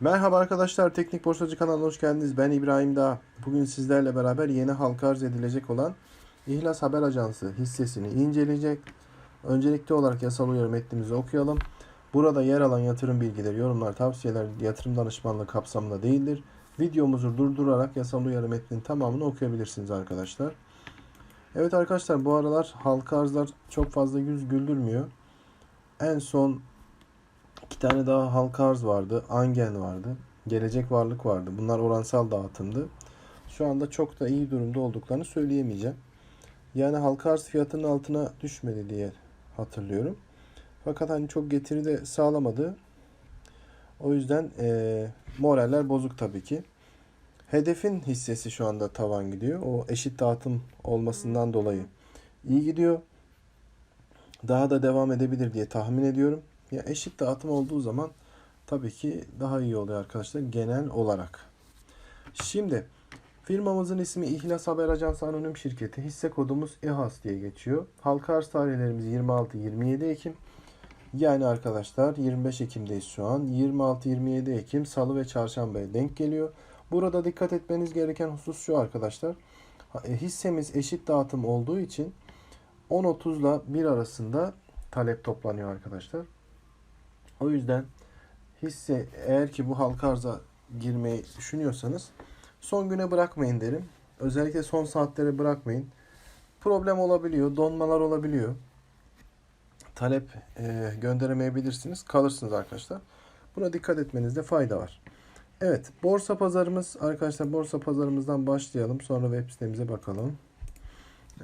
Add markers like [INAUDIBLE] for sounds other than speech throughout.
Merhaba arkadaşlar, Teknik Borsacı kanalına hoş geldiniz. Ben İbrahim Dağ. Bugün sizlerle beraber yeni halka arz edilecek olan İhlas Haber Ajansı hissesini inceleyecek. Öncelikli olarak yasal uyarı metnimizi okuyalım. Burada yer alan yatırım bilgileri, yorumlar, tavsiyeler yatırım danışmanlığı kapsamında değildir. Videomuzu durdurarak yasal uyarı metninin tamamını okuyabilirsiniz arkadaşlar. Evet arkadaşlar bu aralar halka arzlar çok fazla yüz güldürmüyor. En son İki tane daha halka arz vardı. Angen vardı. Gelecek varlık vardı. Bunlar oransal dağıtımdı. Şu anda çok da iyi durumda olduklarını söyleyemeyeceğim. Yani halka arz fiyatının altına düşmedi diye hatırlıyorum. Fakat hani çok getiri de sağlamadı. O yüzden eee moraller bozuk tabii ki. Hedefin hissesi şu anda tavan gidiyor. O eşit dağıtım olmasından dolayı iyi gidiyor. Daha da devam edebilir diye tahmin ediyorum. Ya eşit dağıtım olduğu zaman tabii ki daha iyi oluyor arkadaşlar genel olarak. Şimdi firmamızın ismi İhlas Haber Ajansı Anonim Şirketi. Hisse kodumuz İHAS diye geçiyor. Halka arz tarihlerimiz 26-27 Ekim. Yani arkadaşlar 25 Ekim'deyiz şu an. 26-27 Ekim Salı ve Çarşamba'ya denk geliyor. Burada dikkat etmeniz gereken husus şu arkadaşlar. E, Hissemiz eşit dağıtım olduğu için 10.30 ile 1 arasında talep toplanıyor arkadaşlar. O yüzden hisse eğer ki bu halka arza girmeyi düşünüyorsanız son güne bırakmayın derim. Özellikle son saatlere bırakmayın. Problem olabiliyor, donmalar olabiliyor. Talep e, gönderemeyebilirsiniz. Kalırsınız arkadaşlar. Buna dikkat etmenizde fayda var. Evet, borsa pazarımız arkadaşlar borsa pazarımızdan başlayalım. Sonra web sitemize bakalım.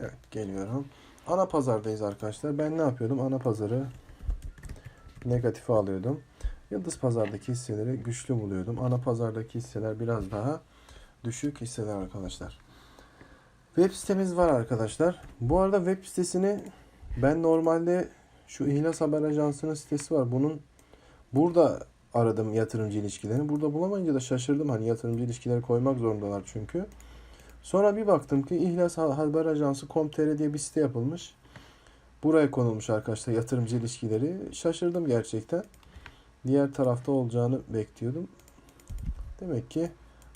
Evet, geliyorum. Ana pazardayız arkadaşlar. Ben ne yapıyordum? Ana pazarı negatife alıyordum. Yıldız pazardaki hisseleri güçlü buluyordum. Ana pazardaki hisseler biraz daha düşük hisseler arkadaşlar. Web sitemiz var arkadaşlar. Bu arada web sitesini ben normalde şu İhlas Haber Ajansı'nın sitesi var. Bunun burada aradım yatırımcı ilişkilerini. Burada bulamayınca da şaşırdım. Hani yatırımcı ilişkileri koymak zorundalar çünkü. Sonra bir baktım ki İhlas Haber Ajansı com.tr diye bir site yapılmış. Buraya konulmuş arkadaşlar yatırımcı ilişkileri. Şaşırdım gerçekten. Diğer tarafta olacağını bekliyordum. Demek ki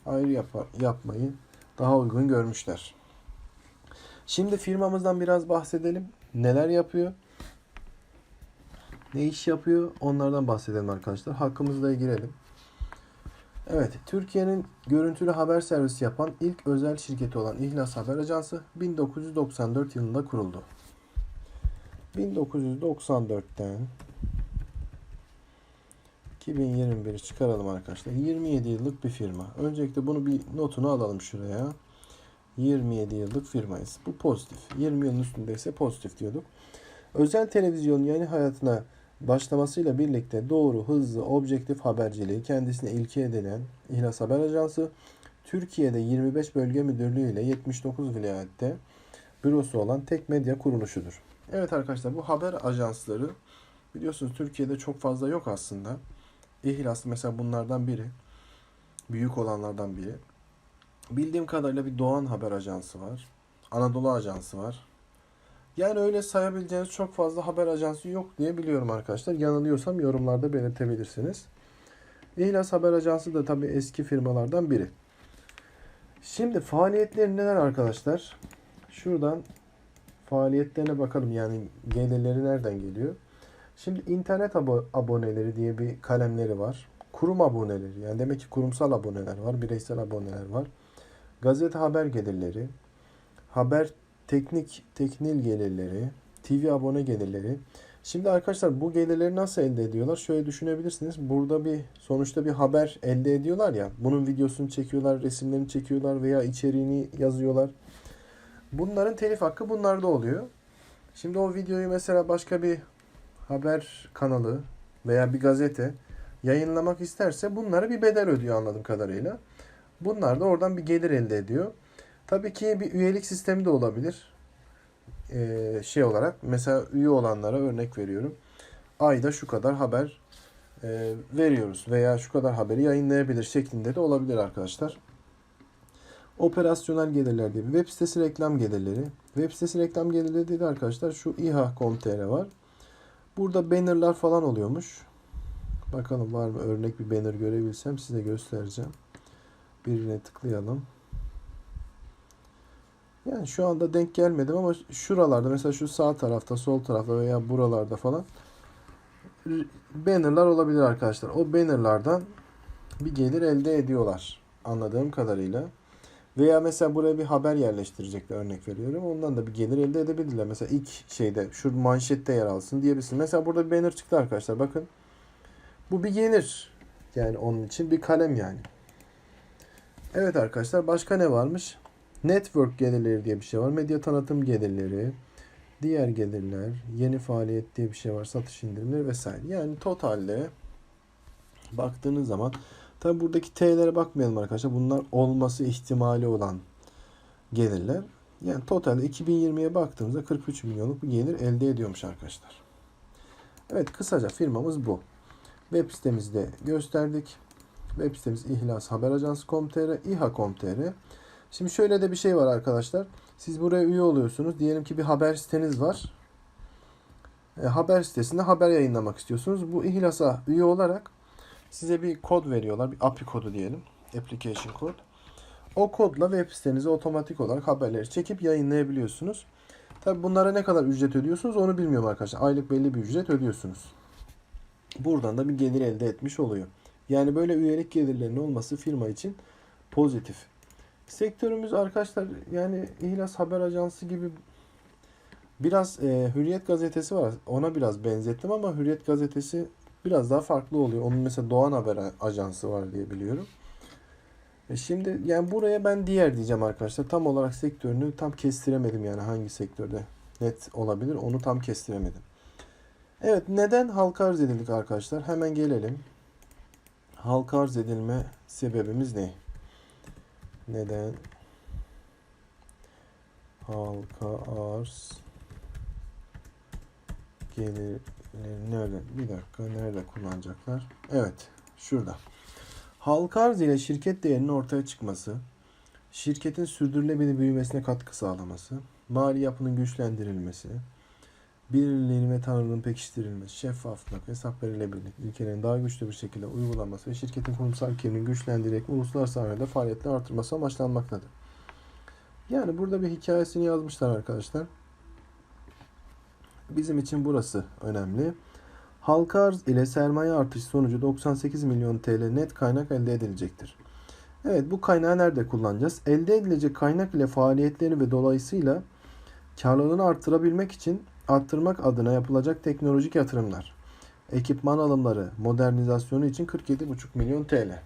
ayrı yap yapmayı daha uygun görmüşler. Şimdi firmamızdan biraz bahsedelim. Neler yapıyor? Ne iş yapıyor? Onlardan bahsedelim arkadaşlar. Hakkımızda girelim. Evet, Türkiye'nin görüntülü haber servisi yapan ilk özel şirketi olan İhlas Haber Ajansı 1994 yılında kuruldu. 1994'ten 2021'i çıkaralım arkadaşlar. 27 yıllık bir firma. Öncelikle bunu bir notunu alalım şuraya. 27 yıllık firmayız. Bu pozitif. 20 yılın üstündeyse pozitif diyorduk. Özel televizyon yayın hayatına başlamasıyla birlikte doğru, hızlı, objektif haberciliği kendisine ilke edinen İhlas Haber Ajansı Türkiye'de 25 bölge müdürlüğü ile 79 vilayette bürosu olan tek medya kuruluşudur. Evet arkadaşlar bu haber ajansları biliyorsunuz Türkiye'de çok fazla yok aslında. İhlas mesela bunlardan biri. Büyük olanlardan biri. Bildiğim kadarıyla bir Doğan Haber Ajansı var. Anadolu Ajansı var. Yani öyle sayabileceğiniz çok fazla haber ajansı yok diye biliyorum arkadaşlar. Yanılıyorsam yorumlarda belirtebilirsiniz. İhlas Haber Ajansı da tabii eski firmalardan biri. Şimdi faaliyetleri neler arkadaşlar? Şuradan faaliyetlerine bakalım. Yani gelirleri nereden geliyor? Şimdi internet abo- aboneleri diye bir kalemleri var. Kurum aboneleri yani demek ki kurumsal aboneler var, bireysel aboneler var. Gazete haber gelirleri, haber teknik teknil gelirleri, TV abone gelirleri. Şimdi arkadaşlar bu gelirleri nasıl elde ediyorlar? Şöyle düşünebilirsiniz. Burada bir sonuçta bir haber elde ediyorlar ya. Bunun videosunu çekiyorlar, resimlerini çekiyorlar veya içeriğini yazıyorlar. Bunların telif hakkı bunlarda oluyor. Şimdi o videoyu mesela başka bir haber kanalı veya bir gazete yayınlamak isterse bunlara bir bedel ödüyor anladığım kadarıyla. Bunlar da oradan bir gelir elde ediyor. Tabii ki bir üyelik sistemi de olabilir. Ee, şey olarak mesela üye olanlara örnek veriyorum. Ayda şu kadar haber e, veriyoruz veya şu kadar haberi yayınlayabilir şeklinde de olabilir arkadaşlar. Operasyonel gelirler diye bir web sitesi reklam gelirleri. Web sitesi reklam gelirleri dedi arkadaşlar şu iha.com.tr var. Burada bannerlar falan oluyormuş. Bakalım var mı örnek bir banner görebilsem size göstereceğim. Birine tıklayalım. Yani şu anda denk gelmedim ama şuralarda mesela şu sağ tarafta, sol tarafta veya buralarda falan bannerlar olabilir arkadaşlar. O bannerlardan bir gelir elde ediyorlar anladığım kadarıyla. Veya mesela buraya bir haber yerleştirecekler örnek veriyorum. Ondan da bir gelir elde edebilirler. Mesela ilk şeyde şu manşette yer alsın diyebilirsin. Mesela burada bir banner çıktı arkadaşlar bakın. Bu bir gelir. Yani onun için bir kalem yani. Evet arkadaşlar başka ne varmış? Network gelirleri diye bir şey var. Medya tanıtım gelirleri, diğer gelirler, yeni faaliyet diye bir şey var. Satış indirimleri vesaire. Yani totalde baktığınız zaman tabi buradaki T'lere bakmayalım arkadaşlar. Bunlar olması ihtimali olan gelirler. Yani totalde 2020'ye baktığımızda 43 milyonluk bir gelir elde ediyormuş arkadaşlar. Evet kısaca firmamız bu. Web sitemizde gösterdik. Web sitemiz ihlashaberajansı.com.tr, iha.com.tr. Şimdi şöyle de bir şey var arkadaşlar. Siz buraya üye oluyorsunuz. Diyelim ki bir haber siteniz var. E, haber sitesinde haber yayınlamak istiyorsunuz. Bu ihlasa üye olarak size bir kod veriyorlar. Bir API kodu diyelim. Application kod. O kodla web sitenize otomatik olarak haberleri çekip yayınlayabiliyorsunuz. Tabi bunlara ne kadar ücret ödüyorsunuz onu bilmiyorum arkadaşlar. Aylık belli bir ücret ödüyorsunuz. Buradan da bir gelir elde etmiş oluyor. Yani böyle üyelik gelirlerinin olması firma için pozitif. Sektörümüz arkadaşlar yani İhlas Haber Ajansı gibi biraz e, Hürriyet gazetesi var. Ona biraz benzettim ama Hürriyet gazetesi biraz daha farklı oluyor. Onun mesela Doğan Haber Ajansı var diye biliyorum. E şimdi yani buraya ben diğer diyeceğim arkadaşlar. Tam olarak sektörünü tam kestiremedim yani hangi sektörde net olabilir onu tam kestiremedim. Evet neden halka arz edildik arkadaşlar? Hemen gelelim. Halka arz edilme sebebimiz ne? Neden halka arz gelir nerede? Bir dakika nerede kullanacaklar? Evet şurada. Halka arz ile şirket değerinin ortaya çıkması, şirketin sürdürülebilir büyümesine katkı sağlaması, mali yapının güçlendirilmesi, birliğinin ve tanrının pekiştirilmesi, şeffaflık, hesap verilebilirlik, ilkelerin daha güçlü bir şekilde uygulanması ve şirketin kurumsal kimliğini güçlendirerek uluslararası arenada faaliyetleri artırması amaçlanmaktadır. Yani burada bir hikayesini yazmışlar arkadaşlar. Bizim için burası önemli. Halka arz ile sermaye artışı sonucu 98 milyon TL net kaynak elde edilecektir. Evet bu kaynağı nerede kullanacağız? Elde edilecek kaynak ile faaliyetlerini ve dolayısıyla karlılığını artırabilmek için arttırmak adına yapılacak teknolojik yatırımlar, ekipman alımları, modernizasyonu için 47,5 milyon TL.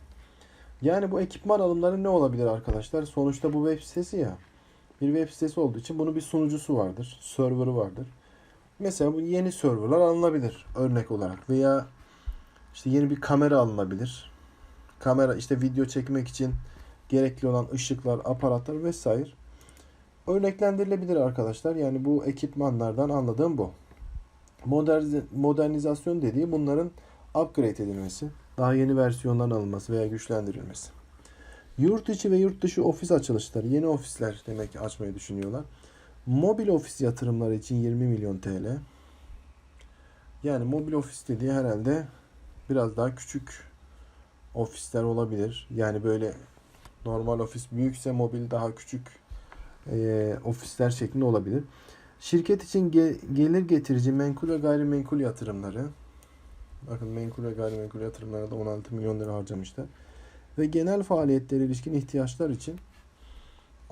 Yani bu ekipman alımları ne olabilir arkadaşlar? Sonuçta bu web sitesi ya. Bir web sitesi olduğu için bunun bir sunucusu vardır, serverı vardır. Mesela bu yeni serverlar alınabilir örnek olarak veya işte yeni bir kamera alınabilir. Kamera işte video çekmek için gerekli olan ışıklar, aparatlar vesaire örneklendirilebilir arkadaşlar. Yani bu ekipmanlardan anladığım bu. Moderniz modernizasyon dediği bunların upgrade edilmesi, daha yeni versiyonların alınması veya güçlendirilmesi. Yurt içi ve yurt dışı ofis açılışları, yeni ofisler demek ki açmayı düşünüyorlar. Mobil ofis yatırımları için 20 milyon TL. Yani mobil ofis dediği herhalde biraz daha küçük ofisler olabilir. Yani böyle normal ofis büyükse mobil daha küçük e, ofisler şeklinde olabilir. Şirket için ge- gelir getirici menkul ve gayrimenkul yatırımları. Bakın menkul ve gayrimenkul yatırımlara da 16 milyon lira harcamışlar. Ve genel faaliyetlere ilişkin ihtiyaçlar için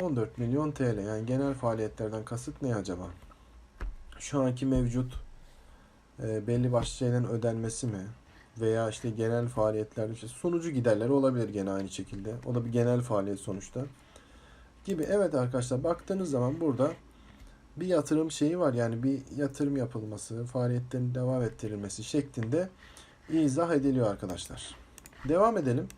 14 milyon TL. Yani genel faaliyetlerden kasıt ne acaba? Şu anki mevcut e, belli başlı şeylerin ödenmesi mi? Veya işte genel faaliyetlerde işte sunucu giderleri olabilir gene aynı şekilde. O da bir genel faaliyet sonuçta. Gibi. Evet arkadaşlar baktığınız zaman burada bir yatırım şeyi var. Yani bir yatırım yapılması, faaliyetlerin devam ettirilmesi şeklinde izah ediliyor arkadaşlar. Devam edelim.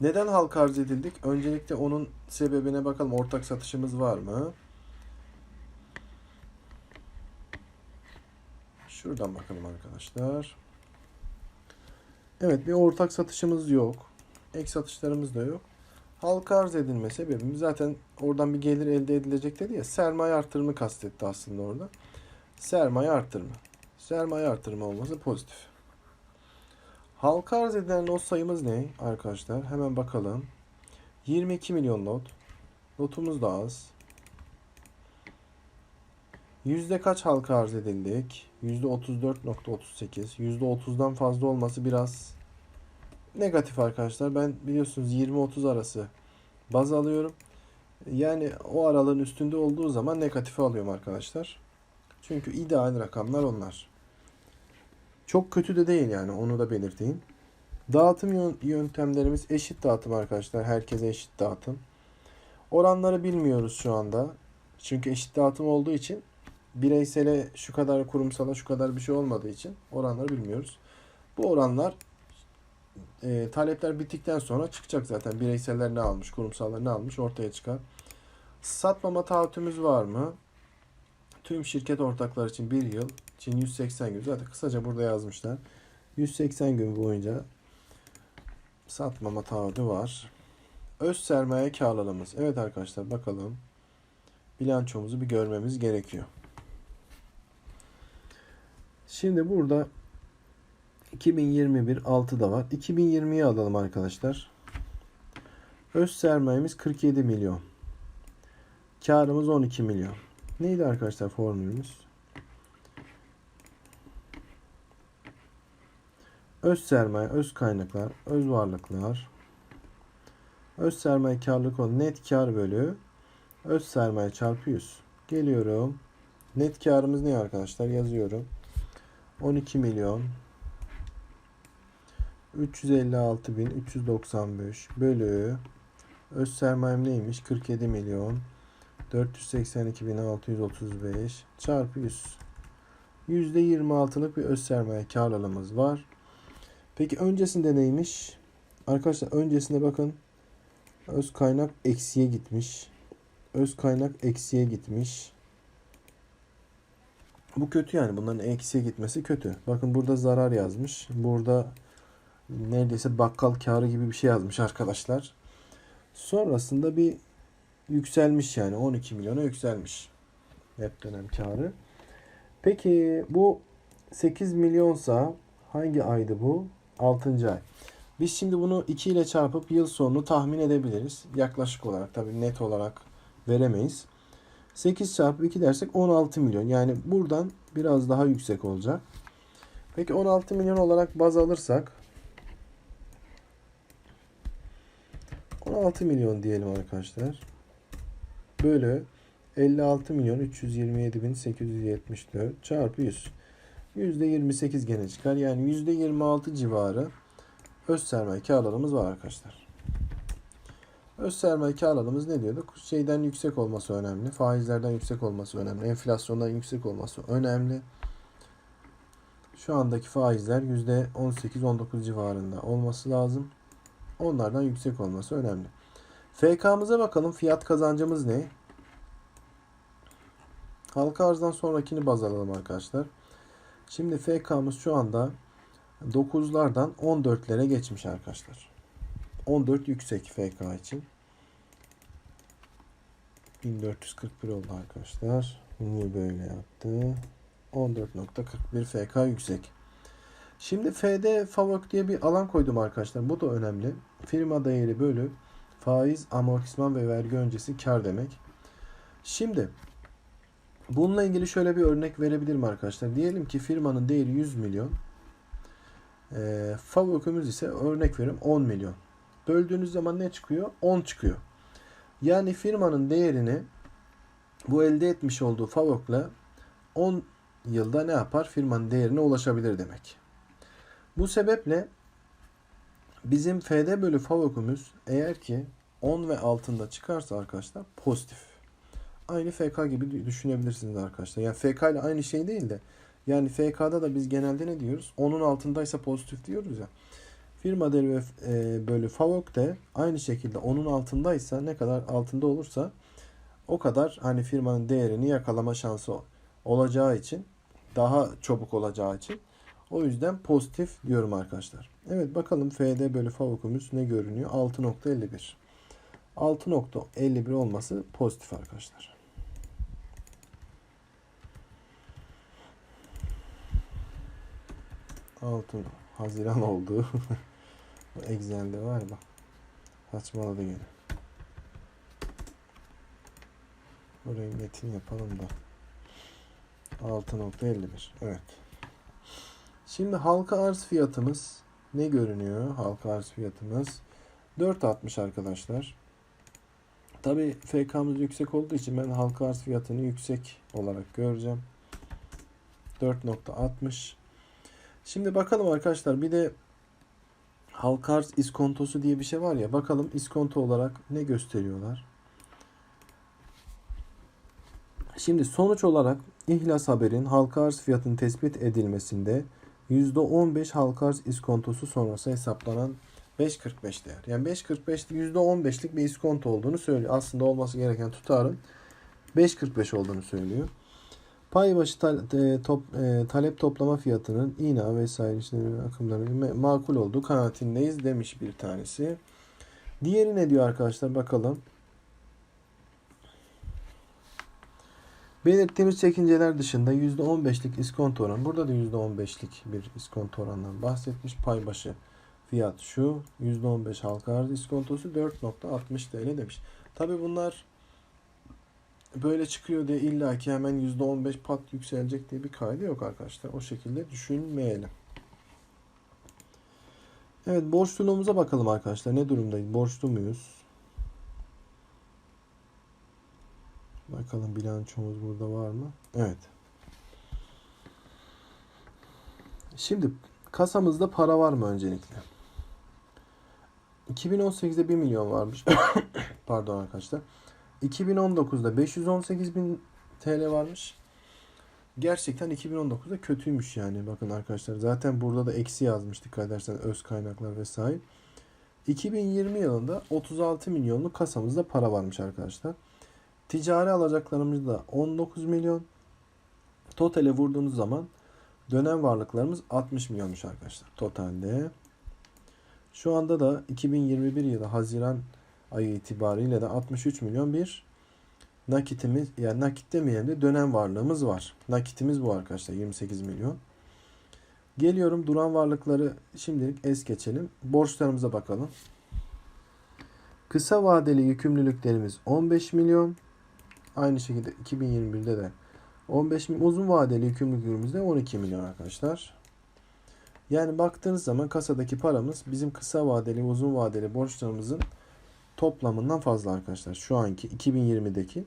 Neden halka arz edildik? Öncelikle onun sebebine bakalım. Ortak satışımız var mı? Şuradan bakalım arkadaşlar. Evet bir ortak satışımız yok. Ek satışlarımız da yok. Halka arz edilme sebebimiz zaten oradan bir gelir elde edilecek dedi ya. Sermaye artırımı kastetti aslında orada. Sermaye artırma. Sermaye artırma olması pozitif. Halka arz edilen lot sayımız ne arkadaşlar? Hemen bakalım. 22 milyon lot. Lotumuz da az. Yüzde kaç halka arz edildik? Yüzde 34.38. Yüzde 30'dan fazla olması biraz negatif arkadaşlar. Ben biliyorsunuz 20-30 arası baz alıyorum. Yani o aralığın üstünde olduğu zaman negatifi alıyorum arkadaşlar. Çünkü ideal rakamlar onlar. Çok kötü de değil yani onu da belirteyim. Dağıtım yön- yöntemlerimiz eşit dağıtım arkadaşlar. Herkese eşit dağıtım. Oranları bilmiyoruz şu anda. Çünkü eşit dağıtım olduğu için bireysele şu kadar kurumsala şu kadar bir şey olmadığı için oranları bilmiyoruz. Bu oranlar e, talepler bittikten sonra çıkacak zaten. Bireyseller ne almış, kurumsallar ne almış ortaya çıkar. Satmama taahhütümüz var mı? Tüm şirket ortakları için bir yıl için 180 gün. Zaten kısaca burada yazmışlar. 180 gün boyunca satmama taahhüdü var. Öz sermaye karlılığımız. Evet arkadaşlar bakalım. Bilançomuzu bir görmemiz gerekiyor. Şimdi burada 2021 6'da var. 2020'yi alalım arkadaşlar. Öz sermayemiz 47 milyon. Karımız 12 milyon. Neydi arkadaşlar formülümüz? Öz sermaye, öz kaynaklar, öz varlıklar. Öz sermaye karlılık olan net kar bölü öz sermaye çarpı 100. Geliyorum. Net karımız ne arkadaşlar? Yazıyorum. 12 milyon 356.395 bölü öz sermayem neymiş? 47 milyon 482.635 çarpı 100. %26'lık bir öz sermaye karlılığımız var. Peki öncesinde neymiş? Arkadaşlar öncesinde bakın öz kaynak eksiye gitmiş. Öz kaynak eksiye gitmiş. Bu kötü yani. Bunların eksiye gitmesi kötü. Bakın burada zarar yazmış. Burada neredeyse bakkal karı gibi bir şey yazmış arkadaşlar. Sonrasında bir yükselmiş yani 12 milyona yükselmiş. Hep dönem karı. Peki bu 8 milyonsa hangi aydı bu? 6. ay. Biz şimdi bunu 2 ile çarpıp yıl sonunu tahmin edebiliriz. Yaklaşık olarak tabii net olarak veremeyiz. 8 çarpı 2 dersek 16 milyon. Yani buradan biraz daha yüksek olacak. Peki 16 milyon olarak baz alırsak 16 milyon diyelim arkadaşlar. Bölü 56 milyon 327 bin 874 çarpı 100. %28 gene çıkar. Yani %26 civarı öz sermaye karlılığımız var arkadaşlar. Öz sermaye karlılığımız ne diyorduk? Şeyden yüksek olması önemli. Faizlerden yüksek olması önemli. Enflasyondan yüksek olması önemli. Şu andaki faizler %18-19 civarında olması lazım. Onlardan yüksek olması önemli. FK'mıza bakalım. Fiyat kazancımız ne? Halka arzdan sonrakini baz alalım arkadaşlar. Şimdi FK'mız şu anda 9'lardan 14'lere geçmiş arkadaşlar. 14 yüksek FK için. 1441 oldu arkadaşlar. Niye böyle yaptı? 14.41 FK yüksek. Şimdi FD Favok diye bir alan koydum arkadaşlar. Bu da önemli. Firma değeri bölü faiz, amortisman ve vergi öncesi kar demek. Şimdi bununla ilgili şöyle bir örnek verebilirim arkadaşlar. Diyelim ki firmanın değeri 100 milyon. E, Favok'umuz ise örnek veriyorum 10 milyon. Böldüğünüz zaman ne çıkıyor? 10 çıkıyor. Yani firmanın değerini bu elde etmiş olduğu Favok'la 10 yılda ne yapar? Firmanın değerine ulaşabilir demek. Bu sebeple bizim FD bölü Favok'umuz eğer ki 10 ve altında çıkarsa arkadaşlar pozitif. Aynı FK gibi düşünebilirsiniz arkadaşlar. Yani FK ile aynı şey değil de yani FK'da da biz genelde ne diyoruz? 10'un altındaysa pozitif diyoruz ya. Firma değeri e, bölü Favok de aynı şekilde 10'un altındaysa ne kadar altında olursa o kadar hani firmanın değerini yakalama şansı olacağı için daha çabuk olacağı için o yüzden pozitif diyorum arkadaşlar. Evet bakalım FD bölü Favok'umuz ne görünüyor? 6.51. 6.51 olması pozitif arkadaşlar. Altı Haziran oldu. [LAUGHS] Excel'de var bak. Saçmaladı gene. Burayı metin yapalım da. 6.51. Evet. Şimdi halka arz fiyatımız ne görünüyor? Halka arz fiyatımız 4.60 arkadaşlar. Tabi FK'mız yüksek olduğu için ben halka arz fiyatını yüksek olarak göreceğim. 4.60. Şimdi bakalım arkadaşlar bir de halka arz iskontosu diye bir şey var ya. Bakalım iskonto olarak ne gösteriyorlar. Şimdi sonuç olarak İhlas Haber'in halka arz fiyatının tespit edilmesinde %15 halka arz iskontosu sonrası hesaplanan 5.45 değer. Yani 5.45 %15'lik bir iskonto olduğunu söylüyor. Aslında olması gereken tutarın 5.45 olduğunu söylüyor. Pay başı ta- e, top, e, talep toplama fiyatının ina vesaire işte akımları makul olduğu kanaatindeyiz demiş bir tanesi. Diğeri ne diyor arkadaşlar bakalım. Belirttiğimiz çekinceler dışında %15'lik iskonto oranı. Burada da %15'lik bir iskonto oranından bahsetmiş. Pay başı fiyat şu. %15 halka arz iskontosu 4.60 TL demiş. Tabi bunlar böyle çıkıyor diye illa ki hemen %15 pat yükselecek diye bir kaydı yok arkadaşlar. O şekilde düşünmeyelim. Evet borçluluğumuza bakalım arkadaşlar. Ne durumdayız? Borçlu muyuz? Bakalım bilançomuz burada var mı? Evet. Şimdi kasamızda para var mı öncelikle? 2018'de 1 milyon varmış. [COUGHS] Pardon arkadaşlar. 2019'da 518 bin TL varmış. Gerçekten 2019'da kötüymüş yani. Bakın arkadaşlar zaten burada da eksi yazmış dikkat edersen öz kaynaklar vesaire. 2020 yılında 36 milyonluk kasamızda para varmış arkadaşlar. Ticari alacaklarımız da 19 milyon. Totale vurduğunuz zaman dönem varlıklarımız 60 milyonmuş arkadaşlar totalde. Şu anda da 2021 yılı Haziran ayı itibariyle de 63 milyon bir nakitimiz yani nakit demeyelim de dönem varlığımız var. Nakitimiz bu arkadaşlar 28 milyon. Geliyorum duran varlıkları şimdilik es geçelim. Borçlarımıza bakalım. Kısa vadeli yükümlülüklerimiz 15 milyon. Aynı şekilde 2021'de de 15 milyon. Uzun vadeli yükümlülüklerimiz de 12 milyon arkadaşlar. Yani baktığınız zaman kasadaki paramız bizim kısa vadeli uzun vadeli borçlarımızın toplamından fazla arkadaşlar. Şu anki 2020'deki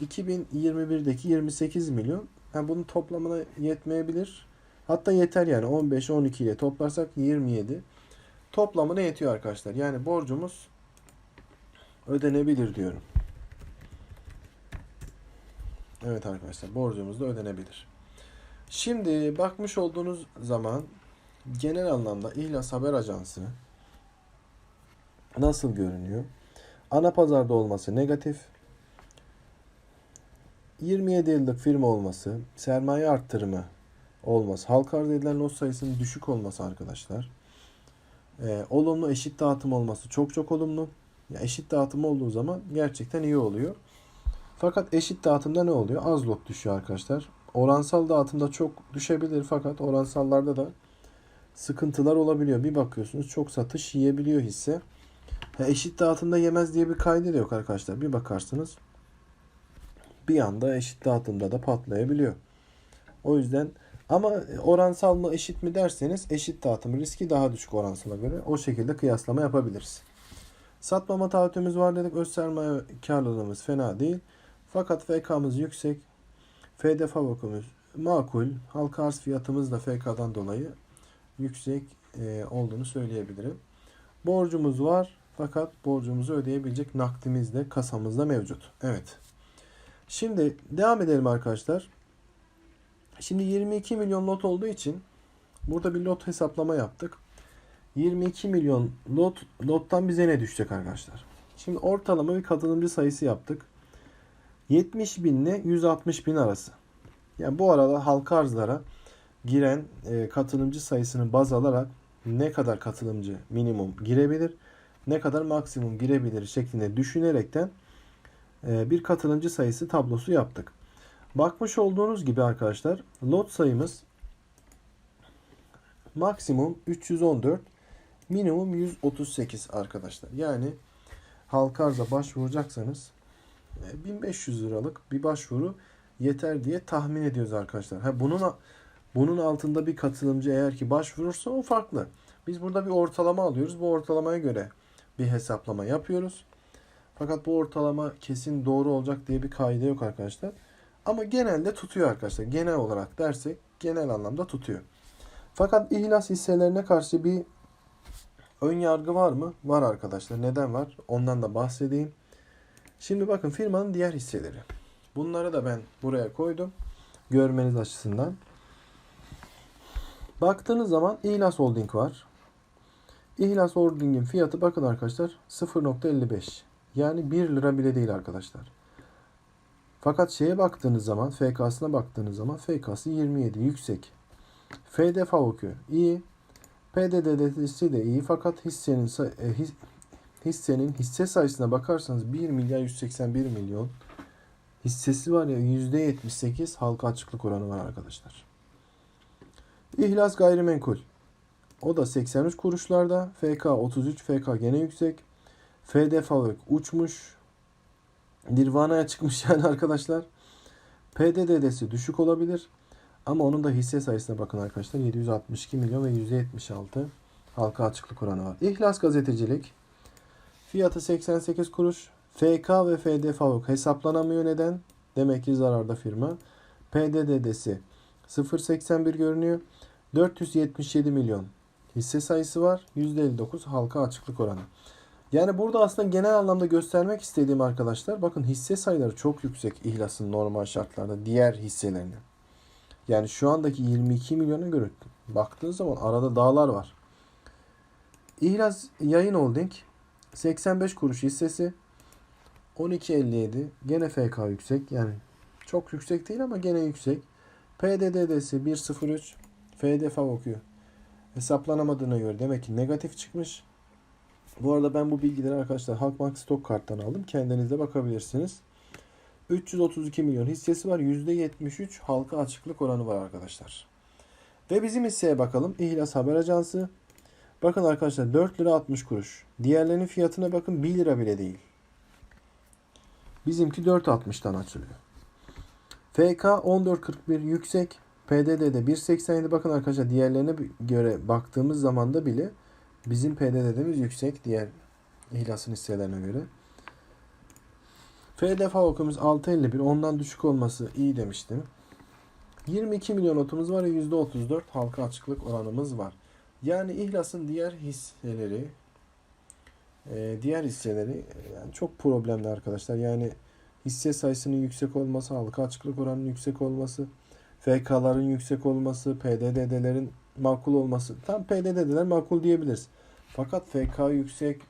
2021'deki 28 milyon. Yani bunun toplamına yetmeyebilir. Hatta yeter yani 15 12 ile toplarsak 27. Toplamına yetiyor arkadaşlar. Yani borcumuz ödenebilir diyorum. Evet arkadaşlar borcumuz da ödenebilir. Şimdi bakmış olduğunuz zaman genel anlamda İhlas Haber Ajansı nasıl görünüyor? Ana pazarda olması negatif. 27 yıllık firma olması, sermaye arttırımı olması, halka arz edilen lot sayısının düşük olması arkadaşlar. Ee, olumlu eşit dağıtım olması çok çok olumlu. Ya eşit dağıtım olduğu zaman gerçekten iyi oluyor. Fakat eşit dağıtımda ne oluyor? Az lot düşüyor arkadaşlar. Oransal dağıtımda çok düşebilir fakat oransallarda da sıkıntılar olabiliyor. Bir bakıyorsunuz çok satış yiyebiliyor hisse. Ha, eşit dağıtımda yemez diye bir kaydı da yok arkadaşlar. Bir bakarsınız bir anda eşit dağıtımda da patlayabiliyor. O yüzden ama oransal mı eşit mi derseniz eşit dağıtım riski daha düşük oransala göre. O şekilde kıyaslama yapabiliriz. Satmama taahhütümüz var dedik. Öz sermaye karlılığımız fena değil. Fakat FK'mız yüksek. FD fabrikamız makul. Halka arz fiyatımız da FK'dan dolayı yüksek e, olduğunu söyleyebilirim. Borcumuz var. Fakat borcumuzu ödeyebilecek nakdimiz de kasamızda mevcut. Evet. Şimdi devam edelim arkadaşlar. Şimdi 22 milyon lot olduğu için burada bir lot hesaplama yaptık. 22 milyon lot lottan bize ne düşecek arkadaşlar? Şimdi ortalama bir katılımcı sayısı yaptık. 70 bin ile 160 bin arası. Yani bu arada halka arzlara giren e, katılımcı sayısını baz alarak ne kadar katılımcı minimum girebilir, ne kadar maksimum girebilir şeklinde düşünerekten e, bir katılımcı sayısı tablosu yaptık. Bakmış olduğunuz gibi arkadaşlar lot sayımız maksimum 314, minimum 138 arkadaşlar. Yani halka arza başvuracaksanız 1500 liralık bir başvuru yeter diye tahmin ediyoruz arkadaşlar. Ha bunun bunun altında bir katılımcı eğer ki başvurursa o farklı. Biz burada bir ortalama alıyoruz. Bu ortalamaya göre bir hesaplama yapıyoruz. Fakat bu ortalama kesin doğru olacak diye bir kaide yok arkadaşlar. Ama genelde tutuyor arkadaşlar. Genel olarak dersek genel anlamda tutuyor. Fakat ihlas hisselerine karşı bir ön yargı var mı? Var arkadaşlar. Neden var? Ondan da bahsedeyim. Şimdi bakın firmanın diğer hisseleri. Bunları da ben buraya koydum. Görmeniz açısından. Baktığınız zaman İhlas Holding var. İhlas Holding'in fiyatı bakın arkadaşlar 0.55. Yani 1 lira bile değil arkadaşlar. Fakat şeye baktığınız zaman, FK'sına baktığınız zaman FK'sı 27 yüksek. FD FAVÖK'ü iyi. PDD'si de iyi fakat hissenin e, his, hissenin hisse sayısına bakarsanız 1 milyar 181 milyon hissesi var ya %78 halka açıklık oranı var arkadaşlar. İhlas gayrimenkul. O da 83 kuruşlarda. FK 33. FK gene yüksek. FD uçmuş. Nirvana'ya çıkmış [LAUGHS] yani arkadaşlar. PDD'si düşük olabilir. Ama onun da hisse sayısına bakın arkadaşlar. 762 milyon ve %76 halka açıklık oranı var. İhlas gazetecilik. Fiyatı 88 kuruş. FK ve FD Favök hesaplanamıyor neden? Demek ki zararda firma. PDD'si 0.81 görünüyor. 477 milyon hisse sayısı var. %59 halka açıklık oranı. Yani burada aslında genel anlamda göstermek istediğim arkadaşlar bakın hisse sayıları çok yüksek ihlasın normal şartlarda diğer hisselerine. Yani şu andaki 22 milyona göre baktığınız zaman arada dağlar var. İhlas Yayın Holding 85 kuruş hissesi 12.57 gene FK yüksek yani çok yüksek değil ama gene yüksek. PDD'si 1.03 FD Favok'u hesaplanamadığına göre demek ki negatif çıkmış. Bu arada ben bu bilgileri arkadaşlar Halkbank stok karttan aldım. Kendiniz de bakabilirsiniz. 332 milyon hissesi var. %73 halka açıklık oranı var arkadaşlar. Ve bizim hisseye bakalım. İhlas Haber Ajansı. Bakın arkadaşlar 4 lira 60 kuruş. Diğerlerinin fiyatına bakın 1 lira bile değil. Bizimki 4.60'tan açılıyor. FK 14.41 yüksek. PDD'de 1.87 bakın arkadaşlar diğerlerine göre baktığımız zaman da bile bizim PDD'miz yüksek diğer ihlasın hisselerine göre. FDF okumuz 6.51 ondan düşük olması iyi demiştim. 22 milyon otumuz var ve %34 halka açıklık oranımız var. Yani ihlasın diğer hisseleri diğer hisseleri yani çok problemli arkadaşlar. Yani hisse sayısının yüksek olması, halka açıklık oranının yüksek olması, FK'ların yüksek olması, PDD'lerin makul olması. Tam PDD'ler makul diyebiliriz. Fakat FK yüksek,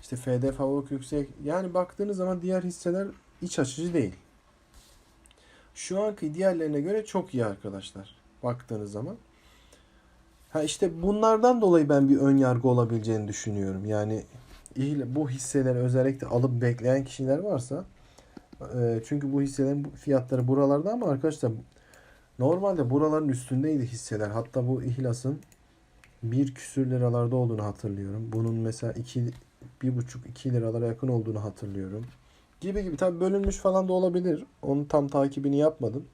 işte FD favorik yüksek. Yani baktığınız zaman diğer hisseler iç açıcı değil. Şu anki diğerlerine göre çok iyi arkadaşlar. Baktığınız zaman. Ha işte bunlardan dolayı ben bir ön yargı olabileceğini düşünüyorum. Yani bu hisseleri özellikle alıp bekleyen kişiler varsa e, çünkü bu hisselerin fiyatları buralarda ama arkadaşlar normalde buraların üstündeydi hisseler. Hatta bu ihlasın bir küsür liralarda olduğunu hatırlıyorum. Bunun mesela iki bir buçuk iki liralara yakın olduğunu hatırlıyorum. Gibi gibi. Tabi bölünmüş falan da olabilir. Onun tam takibini yapmadım.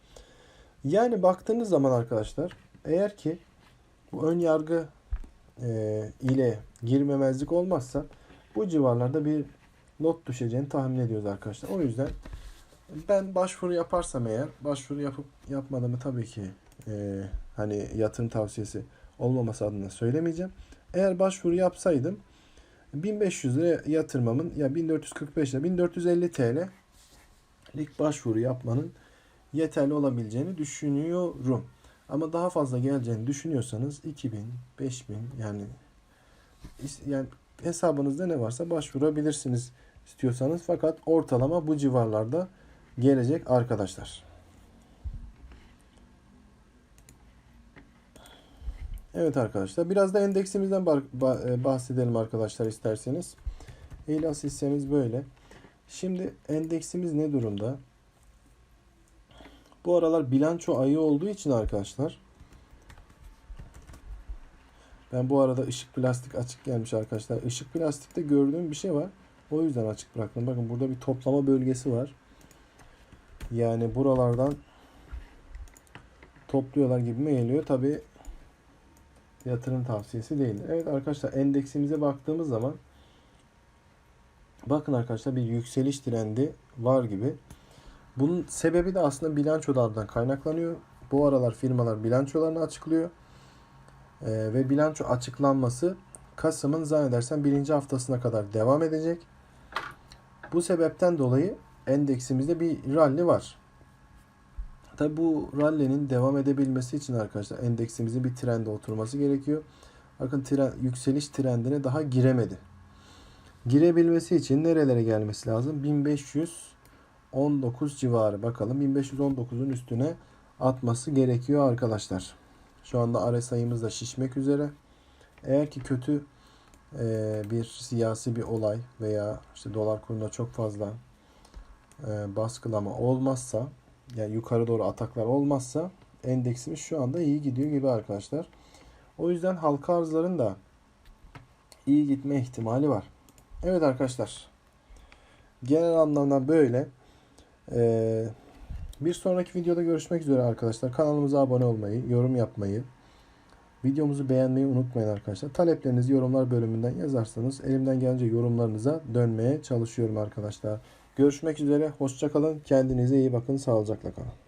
Yani baktığınız zaman arkadaşlar eğer ki bu ön yargı e, ile girmemezlik olmazsa bu civarlarda bir not düşeceğini tahmin ediyoruz arkadaşlar. O yüzden ben başvuru yaparsam eğer başvuru yapıp yapmadığımı tabii ki e, hani yatırım tavsiyesi olmaması adına söylemeyeceğim. Eğer başvuru yapsaydım 1500 lira yatırmamın ya 1445 lira 1450 TL lik başvuru yapmanın yeterli olabileceğini düşünüyorum. Ama daha fazla geleceğini düşünüyorsanız 2000, 5000 yani yani hesabınızda ne varsa başvurabilirsiniz istiyorsanız. Fakat ortalama bu civarlarda gelecek arkadaşlar. Evet arkadaşlar biraz da endeksimizden e, bahsedelim arkadaşlar isterseniz. İhlas hissemiz böyle. Şimdi endeksimiz ne durumda? Bu aralar bilanço ayı olduğu için arkadaşlar Ben bu arada ışık plastik açık gelmiş arkadaşlar. Işık plastikte gördüğüm bir şey var. O yüzden açık bıraktım. Bakın burada bir toplama bölgesi var. Yani buralardan topluyorlar gibime geliyor. Tabi yatırım tavsiyesi değil. Evet arkadaşlar endeksimize baktığımız zaman bakın arkadaşlar bir yükseliş trendi var gibi. Bunun sebebi de aslında bilançolardan kaynaklanıyor. Bu aralar firmalar bilançolarını açıklıyor. Ee, ve bilanço açıklanması Kasım'ın zannedersem birinci haftasına kadar devam edecek. Bu sebepten dolayı endeksimizde bir rally var. Tabi bu rally'nin devam edebilmesi için arkadaşlar endeksimizin bir trende oturması gerekiyor. Bakın tren, yükseliş trendine daha giremedi. Girebilmesi için nerelere gelmesi lazım? 1519 civarı bakalım. 1519'un üstüne atması gerekiyor arkadaşlar. Şu anda RSI'miz da şişmek üzere. Eğer ki kötü e, bir siyasi bir olay veya işte dolar kurunda çok fazla e, baskılama olmazsa yani yukarı doğru ataklar olmazsa endeksimiz şu anda iyi gidiyor gibi arkadaşlar. O yüzden halka arzların da iyi gitme ihtimali var. Evet arkadaşlar. Genel anlamda böyle. Ee, bir sonraki videoda görüşmek üzere arkadaşlar. Kanalımıza abone olmayı, yorum yapmayı, videomuzu beğenmeyi unutmayın arkadaşlar. Taleplerinizi yorumlar bölümünden yazarsanız elimden gelince yorumlarınıza dönmeye çalışıyorum arkadaşlar. Görüşmek üzere. Hoşçakalın. Kendinize iyi bakın. Sağlıcakla kalın.